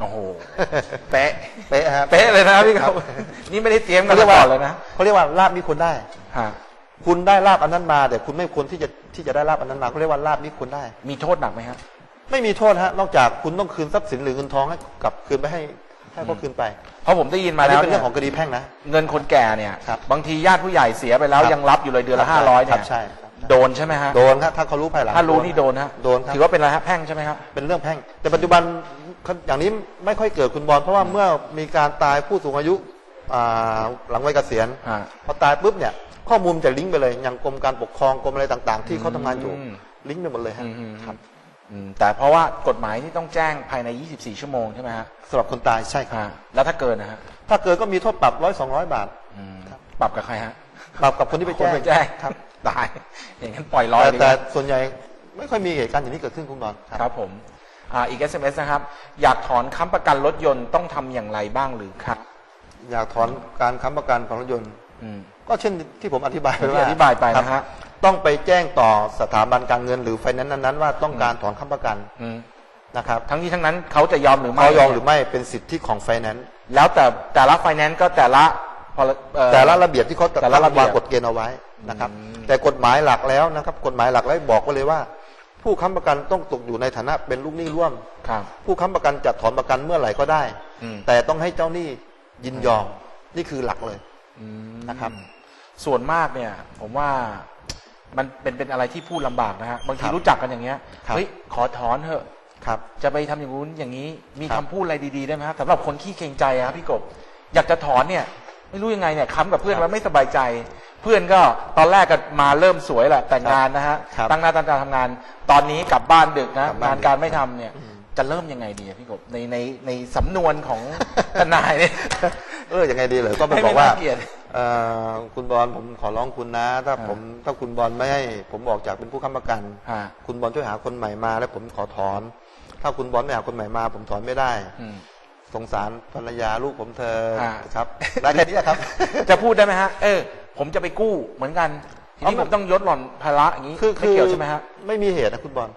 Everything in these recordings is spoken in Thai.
โอ้โหเป๊ะเป๊ะครับเป๊ะเลยนะพี่ครับ นี่ไม่ได้เตรียมกันเขาเรียกมาว่าก่อนเลยนะเขาเรียกว่าลาบนี้คุณได้ฮะคุณได้ลาบอันนั้นมา แต่คุณไม่ควรที่จะที่จะได้ลาบอันนั้นมาเขาเรียกว่าลาบนี้คุณได้ มีโทษหนักไหมฮะไม่มีโทษฮะนอกจากคุณต้องคืนทรัพย์สินหรือเงินทองให้กลับคืนไปให้ให้เขาคืนไป เพราะผมได้ยินมาอันแล้นี้วเป็นเนี่เรื่ยองของคดีแพ่งนะ เงินคนแก่เนี่ยครับบางทีญาติผู้ใหญ่เสียไปแล้วครับยังรับอยู่เลยเดือนละครัห้าบร้อยครัเนี่ยบใช่ครับ โดนใช่ไหมฮะ โดนครับถ้าเขารู้ภายหลังถ้ารู้นี่โดนฮะโดนครับถือว่าเป็นอะไรฮะแพ่งใช่ไหมครับเป็นเรื่องแพ่ง แต่ปัจจุบันอย่างนี้ไม่ค่อยเกิดคุณบอลเพราะว่าเมื่อมีการตายผู้สูงอายุอ่าหลังวัยเกษียณอ่าพอตายปุ๊บเนี่ยข้อมูลจะลิงก์ไปเลยอย่างกรมการปกครองกรมอะไรต่างๆ ที่เขาทำงานอยู่อืม ลิงก์ไปหมดเลยฮะอืมอืมครับอืมแต่เพราะว่ากฎหมายนี่ต้องแจ้งภายใน 24 ชั่วโมงใช่ไหมฮะสำหรับคนตายใช่ครับ อ่าแล้วถ้าเกินนะฮะถ้าเกิดก็มีโทษปรับร้อยสองร้อยบาท อืมครับ ปรับกับใครฮะ ปรับกับคนที่ไปคนแจ้งไปแจ้ง ครับ ตาย อย่างนั้นปล่อยลอยแต่ดีกแต่ว่าส่วนใหญ่ไม่ค่อยมีเหตุการณ์อย่างนี้เกิดขึ้นคุณบอลครับผมอ่าอีก SMS นะครับ อยากถอนค้ำประกันรถยนต์ต้องทำอย่างไรบ้างหรือครับ อยากถอนการค้ำประกันของรถยนต์อืมก็เช่นที่ผมอธิบายไปที่ว่าอธิบายไปนะครัฮะบต้องไปแจ้งต่อสถาบันการเงินหรือไฟแนนซ์นั้นๆว่าต้องการถอนค้ำประกันอืมนะครับ ทั้งนี้ทั้งนั้นเขาจะยอมหรือไม่เขายอมหรือไม่เป็นสิทธิของไฟแนนซ์แล้วแต่แต่ละไฟแนนซ์ก็แต่ละ พอเอ่อ แต่ละระเบียบที่เขาแต่ละระเบียบวางกฎเกณฑ์เอาไว้นะครับ อืม แต่กฎหมายหลักแล้วนะครับ กฎหมายหลักแล้วบอกไว้เลยว่า ผู้ค้ำประกันต้องตกอยู่ในฐานะเป็นลูกหนี้ร่วม ครับ ผู้ค้ำประกันจะถอนประกันเมื่อไหร่ก็ได้ อืม แต่ต้องให้เจ้าหนี้ยินยอมนี่คือหลักเลย อืมนะครับ ส่วนมากเนี่ย ผมว่ามันเป็นเป็นอะไรที่พูดลำบากนะฮะบางทีครับรู้จักกันอย่างเงี้ยครับ เฮ้ยขอถอนเถอะ ครับ จะไปทำอย่างนู้นอย่างนี้ มีครัคำบ พูดอะไรดีๆได้ไหมครับสำหรับคนขี้เกรงใจอะครับพี่กบ อยากจะถอนเนี่ย ไม่รู้ยังไงเนี่ยค้ำกับเพื่อนแล้วไม่สบายใจ เพื่อนก็ตอนแรกก็มาเริ่มสวยแหละแต่งงานนะฮะครับตั้งหน้าตั้งตาทำงาน ตอนนี้กลับบ้านดึกนะกลับบ้านงานการไม่ทำเนี่ยอืมจะเริ่มยังไงดีอะพี่กบในในในสำนวนของทนายเนี่ยเออยังไงดีเลยก็ไปให้บไม่อกว่าน่าเกลียดเอ่อคุณบอลผมขอร้องคุณนะ ถ้าอ่าผมถ้าคุณบอลไม่ให้ผมออกจากเป็นผู้ค้ำประกันอ่าคุณบอลช่วยหาคนใหม่มา แล้วผมขอถอน ถ้าคุณบอลไม่หาคนใหม่มา ผมถอนไม่ได้อืม สงสารภรรยาลูกผมเธออ่า ครับ ได้แค่นี้ครับ จะพูดได้ไหมฮะ เออ ผมจะไปกู้เหมือนกันทีนี้เอาผมต้องยดหล่อนภาระอย่างนี้คือไม่เกี่ยวใช่ไหมฮะไม่มีเหตุนะคุณบอล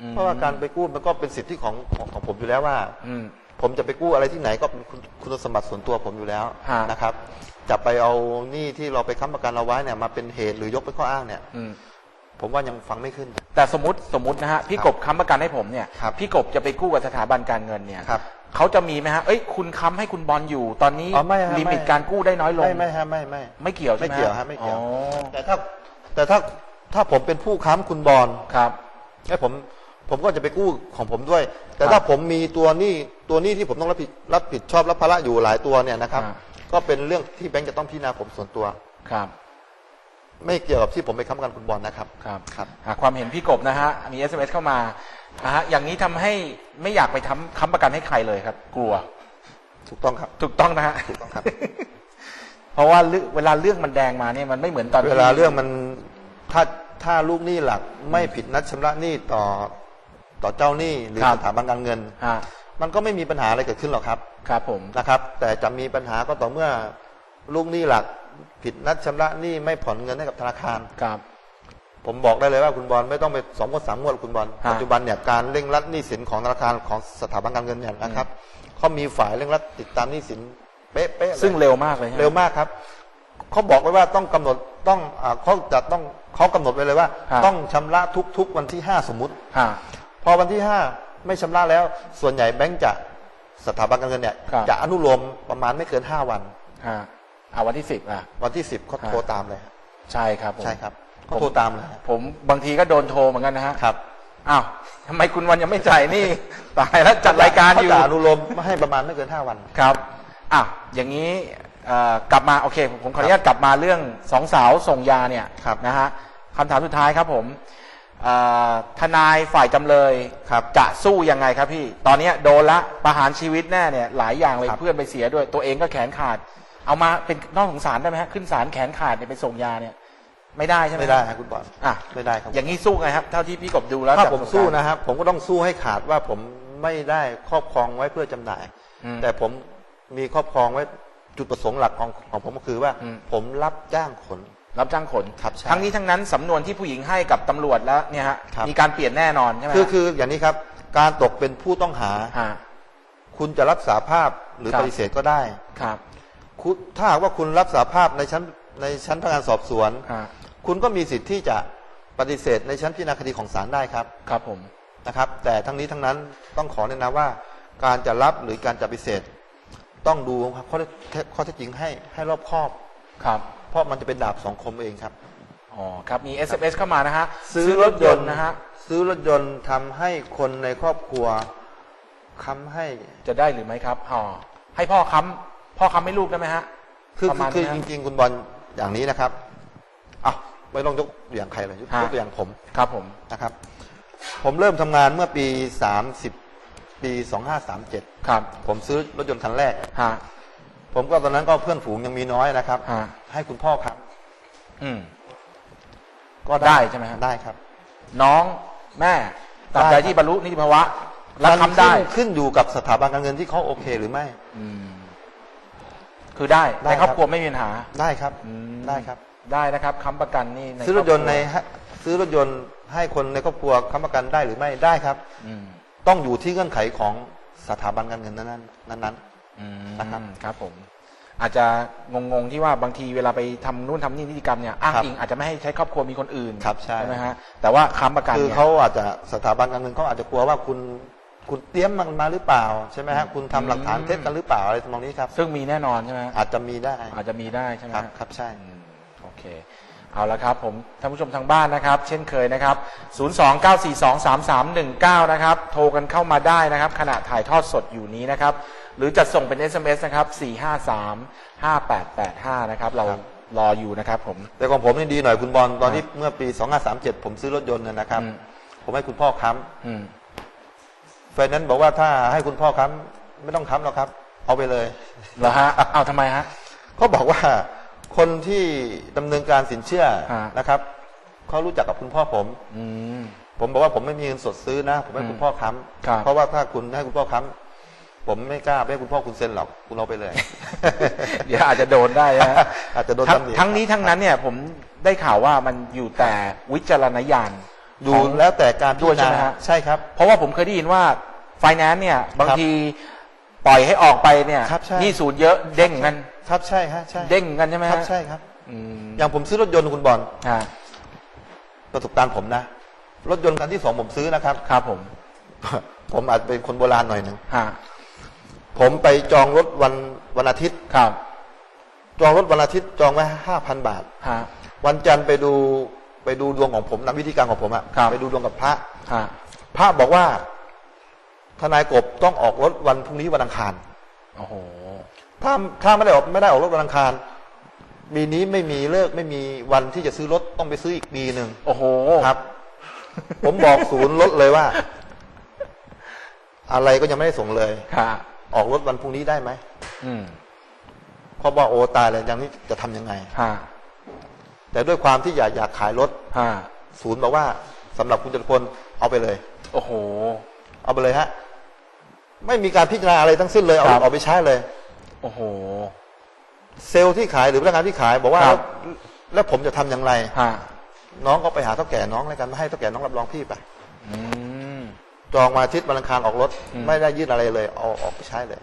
อืมเพราะว่าการไปกู้มันก็เป็นสิทธิของของของผมอยู่แล้วว่า อืม ผมจะไปกู้อะไรที่ไหนก็เป็นคุณคุณสมบัติส่วนตัวผมอยู่แล้วฮะ นะครับ จะไปเอาหนี้ที่เราไปค้ำประกันเอาไว้เนี่ยมาเป็นเหตุหรือยกเป็นข้ออ้างเนี่ย อืม ผมว่ายังฟังไม่ขึ้น แต่สมมติสมมตินะฮะพี่ครับกบค้ำประกันให้ผมเนี่ยครับพี่กบจะไปกู้กับสถาบันการเงินเนี่ยครับ เขาจะมีไหมฮะ เอ้ย คุณค้ำให้คุณบอลอยู่ ตอนนี้อ๋อไม่ฮะลิมิตไม่ การกู้ได้น้อยลง ไม่ไม่ฮะไม่ไม่ไม่เกี่ยวใช่ไหมไม่เกี่ยวฮะไม่เกี่ยว อ๋อแต่ถ้าแต่ถ้าถ้าผมเป็นผู้ค้ำคุณบอลครับ ไอ้ผมผมก็จะไปกู้ของผมด้วย แต่ครับถ้าผมมีตัวหนี้ตัวหนี้ที่ผมต้องรับผิดรับผิดชอบรับภาระอยู่หลายตัวเนี่ยนะครับ อ่า ก็เป็นเรื่องที่แบงก์จะต้องพิจารณาผมส่วนตัว ครับ ไม่เกี่ยวกับที่ผมไปค้ำประกันคุณบอลนะครับ ครับครับ หาความเห็นพี่กบนะฮะ มี SMS เข้ามา นะฮะอย่างนี้ทำให้ไม่อยากไปทำค้ำประกันให้ใครเลยครับ กลัว ถูกต้องครับ ถูกต้องนะฮะถูกต้องครับ เพราะว่าเรื่องเวลาเรื่องมันแดงมาเนี่ยมันไม่เหมือนตอนที่เวลาเรื่องมันถ้าถ้าลูกหนี้หลักไม่ผิดนัดชำระหนี้ต่อต่อเจ้าหนี้หรือครับสถาบันการเงินฮะมันก็ไม่มีปัญหาอะไรเกิดขึ้นหรอกครับ ครับผมนะครับ แต่จะมีปัญหาก็ต่อเมื่อลูกหนี้หลักผิดนัดชำระหนี้ไม่ผ่อนเงินให้กับธนาคารครับ ผมบอกได้เลยว่าคุณบอลไม่ต้องไปสองงวดสามงวดหรอกคุณบอลฮะปัจจุบันเนี่ยการเร่งรัดหนี้สินของธนาคารของสถาบันการเงินเนี่ยนะครับเขามีฝ่ายเร่งรัดติดตามหนี้สินเป๊ะๆเลยซึ่งเร็วมากเลยฮะ เร็วมากครับเขาบอกไว้ว่าต้องกำหนดต้องอาเขาจะต้องเขากำหนดไว้เลยว่า ฮะ ต้องชำระทุกๆวันที่ห้าสมมุติ ฮะ พอวันที่ห้าไม่ชำระแล้ว ส่วนใหญ่แบงก์จะสถาบันการเงินเนี่ยครับ จะอนุโลมประมาณไม่เกินห้าวัน ฮะเอาวันที่สิบอะ วันที่สิบเขาฮะโทรตามเลยใช่ครับผม ใช่ครับ เขาโทรตามเลยผมบางทีก็โดนโทรเหมือนกันนะฮะครับอ้าวทำไมคุณวันยังไม่จ่ายหนี่ ตายแล้วจัดรายการอยู่เขจะอนุโลมไม่ให้ประมาณไม่เกินห้าวันครับอะอย่างนี้เอ่อกลับมาโอเค ผมขออนุญาตกลับมาเรื่องสองสาวส่งยาเนี่ยครับนะฮะคำถามสุดท้ายครับผมเอ่อทนายฝ่ายจำเลยครับจะสู้ยังไงครับพี่ ตอนเนี้ยโดนละประหารชีวิตแน่เนี่ยหลายอย่างเลยครับเพื่อนไปเสียด้วย ตัวเองก็แขนขาด เอามาเป็นนอกสงสารได้ไหมฮะขึ้นศาลแขนขาดเนี่ยไปส่งยาเนี่ย ไม่ได้ใช่ไหมไม่ได้ครับคุณบอลอะไม่ได้ครับอย่างนี้สู้ไงครับ เท่าที่พี่กบดูแล้วถ้าจากผมปรสบสู้การณ์นะครับ ผมก็ต้องสู้ให้ขาดว่าผมไม่ได้ครอบครองไว้เพื่อจำหน่ายอืมแต่ผมมีครอบครองไว้จุดประสงค์หลักของของผมก็คือว่าอืมผมรับจ้างขน รับจ้างขนครับใช่ทั้งนี้ทั้งนั้นสำนวนที่ผู้หญิงให้กับตำรวจแล้วเนี่ยฮะครับมีการเปลี่ยนแน่นอนใช่ไหมคือฮะคืออย่างนี้ครับ การตกเป็นผู้ต้องหาฮะคุณจะรับสาภาพหรือครับปฏิเสธก็ได้ครับคุณถ้าหากว่าคุณรับสาภาพในชั้นในชั้นพนักงานสอบสวนฮะ คุณก็มีสิทธิ์ที่จะปฏิเสธในชั้นพิจารณาคดีของศาลได้ครับครับผมนะครับ แต่ทั้งนี้ทั้งนั้นต้องขอแนะนำว่า การจะรับหรือการจะปฏิเสธ ต้องดูข้อเท็จข้อเท็จจริงให้ให้รอบคอบครับ เพราะมันจะเป็นดาบสองคมเองครับอ๋อครับมี SMS เข้ามานะฮะซื้อรถยนต์นะฮะซื้อรถยนต์ทำให้คนในครอบครัวค้ำให้จะได้หรือไม่ครับอ๋อให้พ่อค้ำพ่อค้ำให้ลูกได้ไหมฮะคือประมาณคือนี้ฮะจริง ๆ คุณบอลอย่างนี้นะครับอะ ไม่ต้องยกตัวอย่างใครเลยยกฮะ ตัวอย่างผมครับผม นะครับ ผมเริ่มทำงานเมื่อปีสามสิบปีสองห้าสามเจ็ดครับผมซื้อรถยนต์คันแรก ฮะ ผมก็ตอนนั้นก็เพื่อนฝูงยังมีน้อยนะครับ ฮะ ให้คุณพ่อครับ อืม ก็ได้ใช่ไหมฮะ ได้ครับ น้องแม่ตราบได้ใดครับ ที่บรรลุนิติภาวะรับค้ำได้มันขึ้นขึ้นอยู่กับสถาบันการเงินที่เขาโอเคหรือไม่ อืม คือได้ได้ในครอบครับ ครัวไม่มีปัญหา ได้ครับ อืม ได้ครับ ได้นะครับค้ำประกันนี่ในซื้อรถยนต์คในบครัวฮะซื้อรถยนต์ให้คนในครอบครัวค้ำประกันได้หรือไม่ได้ครับอืมต้องอยู่ที่เงื่อนไขของสถาบันการเงินนั้นๆนั้นอืมนะครับครับผม อาจจะงงๆที่ว่าบางทีเวลาไปทำนู่นทำนี่นิติกรรมเนี่ยอ้างครับอิงอาจจะไม่ให้ใช้ครอบครัวมีคนอื่นครับใช่ไหมฮะแต่ว่าค้ำประกันคือเนี่ยเขาอาจจะสถาบันการเงินเขาอาจจะกลัวว่าคุณคุณเตรียมมันมาหรือเปล่าใช่ไหมฮะคุณทำหลักฐานเท็จกันหรือเปล่าอะไรทำนองนี้ครับ ซึ่งมีแน่นอนใช่ไหมฮะอาจจะมีได้อาจจะมีได้ใช่ไหมครับฮะครับใช่อืมโอ เคเอาละครับผมท่านผู้ชมทางบ้านนะครับ เช่นเคยนะครับ 029423319 นะครับ โทรกันเข้ามาได้นะครับ ขณะถ่ายทอดสดอยู่นี้นะครับ หรือจะส่งเป็น SMS นะครับ 4535885 นะครับ เราครับรออยู่นะครับผม แต่ของผมนี่ดีหน่อยคุณบอลตอนที่ครับเมื่อปี 2537 ผมซื้อรถยนต์เนยนะครับ อืม ผมให้คุณพ่อค้อืมำไฟแนนซ์บอกว่าถ้าให้คุณพ่อค้ำไม่ต้องค้ำหรอกครับ เอาไปเลย เหรอฮะเอาทำไมฮะเขาบอกว่า คนที่ดำเนินการสินเชื่อฮะ นะครับเขารู้จักกับคุณพ่อผม อืม ผมบอกว่าผมไม่มีเงินสดซื้อนะ ผมให้อืมคุณพ่อค้ครับำเพราะว่าถ้าคุณให้คุณพ่อค้ำผมไม่กล้าไปให้คุณพ่อคุณเซ็นหรอกคุณเอาไปเลย เดี๋ยวอาจจะโดนได้นะฮะ อาจจะโดนทั้งตำหนิทั้งนี้ทั้งนั้นเนี่ยผมได้ข่าวว่ามันอยู่แต่วิจารณญาณดูของ แล้วแต่การพิด้วยจารใช่ไหมณาฮะ ใช่ครับ เพราะว่าผมเคยได้ยินว่าไฟแนนซ์เนี่ยบางที ปล่อยให้ออกไปเนี่ยครับใช่หนี่สูญเยอะเด้งกัน ครับใช่ฮะใช่เด้งกันใช่ไหมคฮะรับใช่ครับ อืมอย่างผมซื้อรถยนต์คุณบอลฮะประสบการณ์ผมนะ รถยนต์คันที่สองผมซื้อนะครับ ครับผมผมอาจเป็นคนโบราณหน่อยหนึ่งฮะผมไปจองรถวันวันอาทิตย์ ครับจองรถวันอาทิตย์จองไว้ห้าพันบาท ฮะ วันจันทร์ไปดูไปดูดวงของผมนำวิธีการของผมอะครับ ไปดูดวงกับพระ ฮะพระบอกว่า ทนายกบต้องออกรถวันพรุ่งนี้วันอังคารโอ้โหถ้าถ้าไม่ได้ออกไม่ได้ออกรถวันอังคารมีนี้ไม่มีเลิกไม่มีวันที่จะซื้อรถต้องไปซื้ออีกปีหนึ่งโอ้โหครับ ผมบอกศูนย์รถเลยว่า อะไรก็ยังไม่ได้ส่งเลยฮะออกรถวันพรุ่งนี้ได้ไหมอืมเขาบอกโอ้ตายเลยอย่างนี้จะทำยังไงฮะแต่ด้วยความที่อยากอยากขายรถฮะศูนย์บอกว่าสำหรับคุณจตุพลเอาไปเลย โอ้โห เอาไปเลยฮะ ไม่มีการพิจารณาอะไรทั้งสิ้นเลยเอาครับเอาไปใช้เลย โอ้โห เซลล์ที่ขายหรือพนักงานที่ขาย บอกว่าครัแล้วบแล้วผมจะทำอย่างไรฮะน้องก็ไปหาเท่าแก่น้องแล้วกันมาให้เท่าแก่น้องรับรองพี่ไปอืมจองมาอาทิตย์วันอังคารออกรถอืมไม่ได้ยื่นอะไรเลยเอาออกไปใช้เลย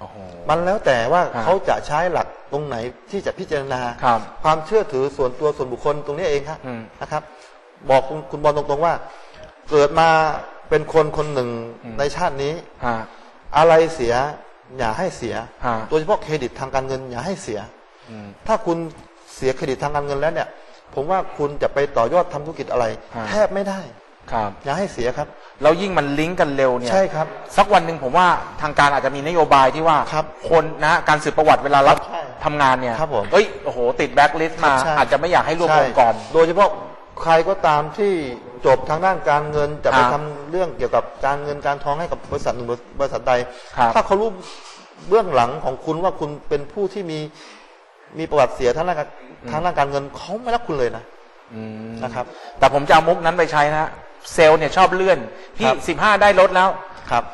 โอ้โหมันแล้วแต่ว่าครับเขาจะใช้หลักตรงไหนที่จะพิจารณาครับความเชื่อถือส่วนตัวส่วนบุคคลตรงนี้เองฮะอืมนะครับ บอกคุณคุณบอลตรงๆว่า เกิดมา เป็นคนคนหนึ่งอืมในชาตินี้ฮะอะไรเสีย อย่าให้เสียฮะโดยเฉพาะเครดิตทางการเงิน อย่าให้เสียอืมถ้าคุณเสียเครดิตทางการเงินแล้วเนี่ย ผมว่าคุณจะไปต่อยอดทำธุรกิจอะไรฮะแทบไม่ได้ครับอย่าให้เสียครับแล้วยิ่งมันลิงก์กันเร็วเนี่ยใช่ครับ สักวันหนึ่งผมว่าทางการอาจจะมีนโยบายที่ว่าครับคนนะการสืบประวัติเวลารับใช่ทำงานเนี่ยครับผมเอ้ยโอ้โหติดแบ็คลิสต์มาใช่อาจจะไม่อยากให้ร่วมใช่องค์กรโดยเฉพาะ ใครก็ตามที่จบทางด้านการเงินจะไปครับทำเรื่องเกี่ยวกับการเงินการทองให้กับบริษัทหนึ่งบริษัทใดครับถ้าเขารู้เบื้องหลังของคุณว่าคุณเป็นผู้ที่มีมีประวัติเสียทางด้านการทางด้านการเงินเขาไม่รับคุณเลยนะอืมนะครับ แต่ผมจะเอามุกนั้นไปใช้นะเซลล์เนี่ยชอบเลื่อนพี่ครับสิบห้าได้ลดแล้วครับ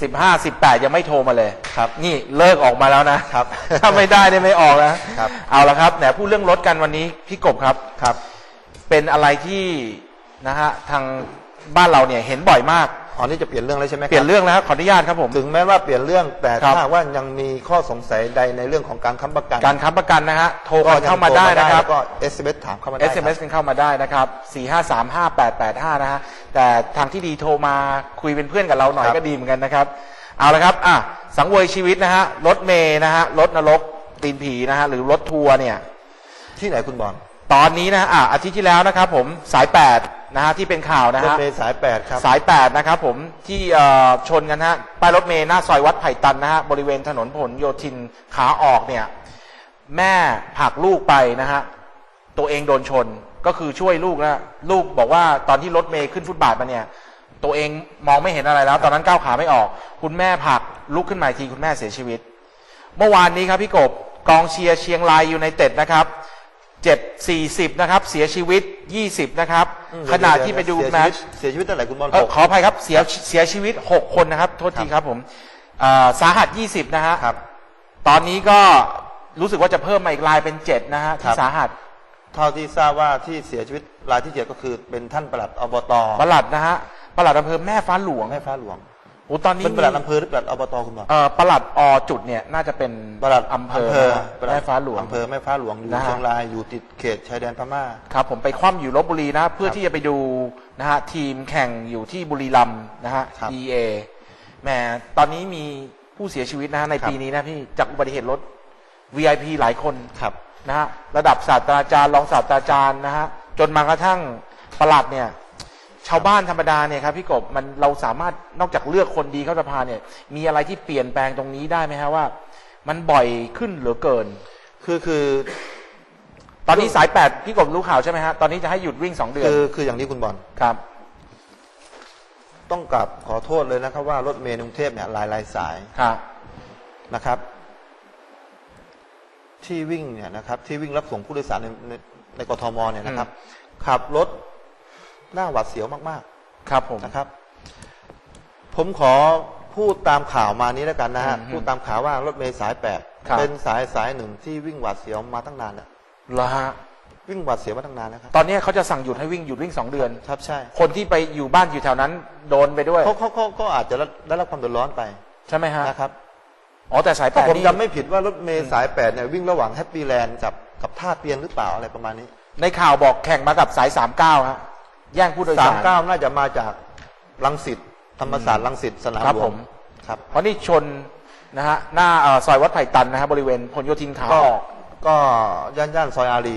สิบห้าสิบแปดยังไม่โทรมาเลยครับ นี่เลิกออกมาแล้วนะครับ ถ้าไม่ได้เนี่ยไม่ออกนะครับ เอาละครับไหนพูดเรื่องรถกันวันนี้พี่กบครับครับ เป็นอะไรที่นะฮะทางบ้านเราเนี่ยเห็นบ่อยมาก อ๋อนี่จะเปลี่ยนเรื่องแล้วใช่ไหมคบเปลี่ยนเรื่องแล้วขออนุญาตครับผม ถึงแม้ว่าเปลี่ยนเรื่องแต่ครับ ถ้าว่ายังมีข้อสงสัยใดในเรื่องของการค้ำประกันการค้ำประกันนะฮะโทรก็กันเข้ามาได้นะครับแล้วก็ SMS ถามเข้ามาได้ SMS กันเข้ามาได้นะครับ 4 5 3 5 8 8 5 นะฮะ แต่ทางที่ดีโทรมาคุยเป็นเพื่อนกับเราหน่อยก็ดีเหมือนกันนะครับ เอาละครับ อะ สังเวยชีวิตนะฮะ รถเมย์นะฮะ รถนรกตีนผีนะฮะ หรือรถทัวร์เนี่ย ที่ไหนคุณบอล ตอนนี้นะฮะอะอาทิตย์ที่แล้วนะครับผมสาย8นะฮะที่เป็นข่าวนะรถฮะเมล์สายแปดครับ สาย8นะครับผมที่เอ่อชนกันฮะป้ายรถเมย์หน้าซอยวัดไผ่ตันนะฮะบริเวณถนนผลโยธินขาออกเนี่ย แม่ผลักลูกไปนะฮะตัวเองโดนชนก็คือช่วยลูกนะลูกบอกว่าตอนที่รถเมย์ขึ้นฟุตบาทมาเนี่ย ตัวเองมองไม่เห็นอะไรแล้ว ตอนนั้นก้าวขาไม่ออก คุณแม่ผลักลุกขึ้นมาอีกทีคุณแม่เสียชีวิต เมื่อวานนี้ครับพี่กบกองเชียร์เชียงรายยูไนเต็ดนะครับ เจ็บ 40 นะครับ เสียชีวิต 20 นะครับขณะที่ไปดูเสียแมชีตวิตช์เสียชีวิตเท่าไหร่คุณบอลเอ่อหก ขออภัยครับ เสียเสียชีวิต 6 คนนะครับ โทษทีครับผมอ่าสาหัส 20 นะฮะ ครับ ตอนนี้ก็รู้สึกว่าจะเพิ่มมาอีกรายเป็น 7 นะฮะครัที่บสาหัสเท่าที่ทราบว่าที่เสียชีวิตรายที่เจ็ดก็คือเป็นท่านปลัดอบตปลัดนะฮะปลัดอำเภอแม่ฟ้าหลวง แม่ฟ้าหลวง โอ้ตอนนี้เป็นปลัดอำเภอหรือปลัดอบตคุณบอลเอ่อปลัดอจุดเนี่ยน่าจะเป็นปลัดอำเภออนะแม่ฟ้าหลวงอำเภอแม่ฟ้าหลวงอยู่นะฮะเชียงรายอยู่ติดเขตชายแดนพม่าครับผมไปคว่ำอยู่ลบบุรีนะ เพื่อครับที่จะไปดูนะฮะทีมแข่งอยู่ที่บุรีรัมย์นะฮะครับ EA แหมตอนนี้มีผู้เสียชีวิตนะฮะในครับปีนี้นะพี่จากอุบัติเหตุรถ VIP หลายคนครับนะฮะระดับศาสตราจารย์รองศาสตราจารย์นะฮะจนมากระทั่งปลัดเนี่ย ชาวบ้านธรรมดาเนี่ยครับพี่กบมันเราสามารถนอกจากเลือกคนดีเข้าสภาเนี่ย มีอะไรที่เปลี่ยนแปลงตรงนี้ได้ไหมฮะว่า มันบ่อยขึ้นเหลือเกิน คือคือ ตอนนี้สายแปดพี่กบรู้ข่าวใช่ไหมฮะตอนนี้จะให้หยุดวิ่งสองเดือนคือคืออย่างนี้คุณบอลครับ ต้องกลับขอโทษเลยนะครับ ว่ารถเมล์ในกรุงเทพเนี่ยหลายหลายสายครับนะครับ ที่วิ่งเนี่ยนะครับ ที่วิ่งรับส่งผู้โดยสารในในในกทมเนี่ยนะครับ ขับรถห น้าหวาดเสียวมากครับผมๆนะครับ ผมขอพูดตามข่าวมานี้แล้วกันนะฮะอืมพูดตามข่าวว่ารถเมล์สายแปดครับเป็นสายสายหนึ่งที่วิ่งหวาดเสียวมาตั้งนานแล้วเหรอฮะวิ่งหวาดเสียวมาตั้งนานแล้วครับ ตอนนี้เขาจะสั่งหยุดให้วิ่งหยุดวิ่งสองเดือน ครับใช่ คนที่ไปอยู่บ้านอยู่แถวนั้น โดนไปด้วยเขาเขาเขาก็อาจจะได้รับความเดือดร้อนไป ใช่ไหมฮะนะครับอ๋อแต่สายแปถ้าดผมนี่จำไม่ผิดว่ารถเมล์สายแปดเนี่ยวิ่งระหว่างแฮปปี้แลนด์กับกับท่าเตียนหรือเปล่าอะไรประมาณนี้ ในข่าวบอกแข่งมากับสายสามเก้าฮะ แย่งผู้โดยสาสามรเก้าน่าจะมาจากลังสิตธรรมศาสตร์ลังสิตสนามครับหลวผงม ครับ เพราะนี่ชนนะฮะหน้าเอ่อซอยวัดไผ่ตันนะฮะบริเวณพหลโยธินขาก็ออก ก็ย่านย่านซอยอารี